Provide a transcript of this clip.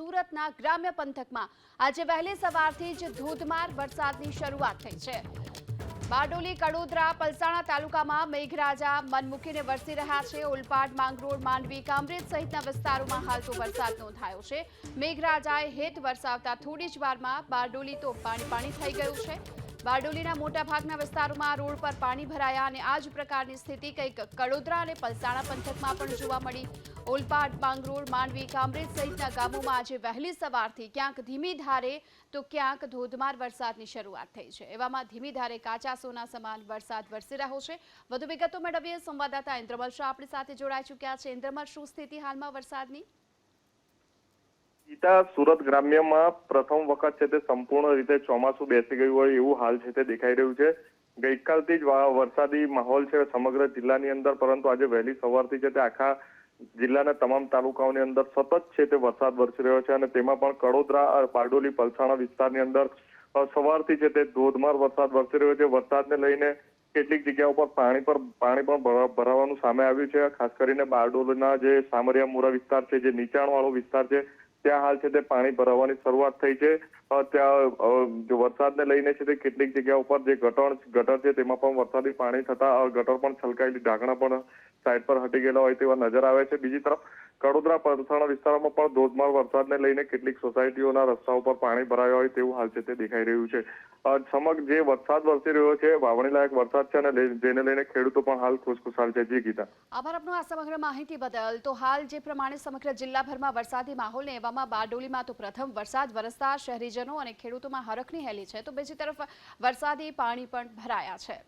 સુરતના ગ્રામ્ય પંથકમાં. આજે વહેલી સવારથી જ ધોધમાર વરસાદની શરૂઆત થઈ છે. બારડોલી, કડોદરા, પલસાણા તાલુકામાં મેઘરાજા મન વરસી રહ્યા છે. ઓલપાડ માંગરોળ, માંડવી, કામરેજ સહિતના વિસ્તારોમાં હાલ તો વરસાદ નોંધાયો છે. મેઘરાજાએ હેત વરસાવતા થોડી જ વારમાં બારડોલી તો પાણી પાણી થઈ ગયું છે. બારડોલીના મોટાભાગના વિસ્તારોમાં રોડ પર પાણી ભરાયા અને આ જ પ્રકારની સ્થિતિ કંઈક કડોદરા અને પલસાણા પંથકમાં પણ જોવા મળી. ઓલપાડ, માંગરોળ, માંડવી, કામરેજ સહિતના ગામોમાં આજે વહેલી સવારથી ક્યાંક ધીમી ધારે તો ક્યાંક ધોધમાર વરસાદની શરૂઆત થઈ છે. એવામાં ધીમી ધારે કાચા સોના સમાન વરસાદ વરસી રહ્યો છે. વધુ વિગતો મેળવીએ સંવાદદાતા ઇન્દ્રમલ શાહ આપણી સાથે જોડાઈ ચૂક્યા છે. ઇન્દ્રમલ, શું સ્થિતિ હાલમાં વરસાદની? ગીતા સુરત ગ્રામ્યમાં પ્રથમ વખત છે તે સંપૂર્ણ રીતે ચોમાસું બેસી ગયું હોય એવું હાલ છે તે દેખાઈ રહ્યું છે. ગઈકાલથી જ વરસાદી માહોલ છે સમગ્ર જિલ્લાની અંદર, પરંતુ આજે વહેલી સવારથી છે તે આખા જિલ્લાના તમામ તાલુકાઓની અંદર સતત છે તે વરસાદ વરસી રહ્યો છે અને તેમાં પણ કડોદરા બારડોલી પલસાણા વિસ્તારની અંદર સવારથી છે તે ધોધમાર વરસાદ વરસી રહ્યો છે. વરસાદને લઈને કેટલીક જગ્યાઓ પર પાણી પર, પાણી પણ ભરાવાનું સામે આવ્યું છે. ખાસ કરીને બારડોલીના જે સામરિયા મુરા વિસ્તાર છે, જે નીચાણવાળો વિસ્તાર છે ત્યાં હાલ છે તે પાણી ભરાવાની શરૂઆત થઈ છે. ત્યાં જો વરસાદને લઈને છે તે કેટલીક જગ્યા ઉપર જે ગટર ગટર છે તેમાં પણ વરસાદી પાણી થતા ગટર પણ છલકાયેલી, ઢાંકણા પણ સાઈડ પર હટી ગયેલા હોય તેવા નજર આવે છે. બીજી તરફ કડોદરા પંથાણા વિસ્તારોમાં પણ ધોધમાર વરસાદને લઈને કેટલીક સોસાયટીઓના રસ્તા ઉપર પાણી ભરાયા હોય તેવું હાલ છે તે દેખાઈ રહ્યું છે. અ, સમગ્ર જે વરસાદ વરસી રહ્યો છે વાવણી લાયક વરસાદ છે અને જેને લઈને ખેડૂતો પણ હાલ ખુશખુશાલ છે. જી ગીતા. આભાર આપનો આ સમગ્ર માહિતી બદલ. તો હાલ જે પ્રમાણે સમગ્ર જિલ્લાભરમાં વરસાદી માહોલ ને એવામાં બારડોલીમાં તો પ્રથમ વરસાદ વરસતા શહેરીજનો અને ખેડૂતોમાં હરખની હેલી છે. તો બીજી તરફ વરસાદી પાણી પણ ભરાયા છે.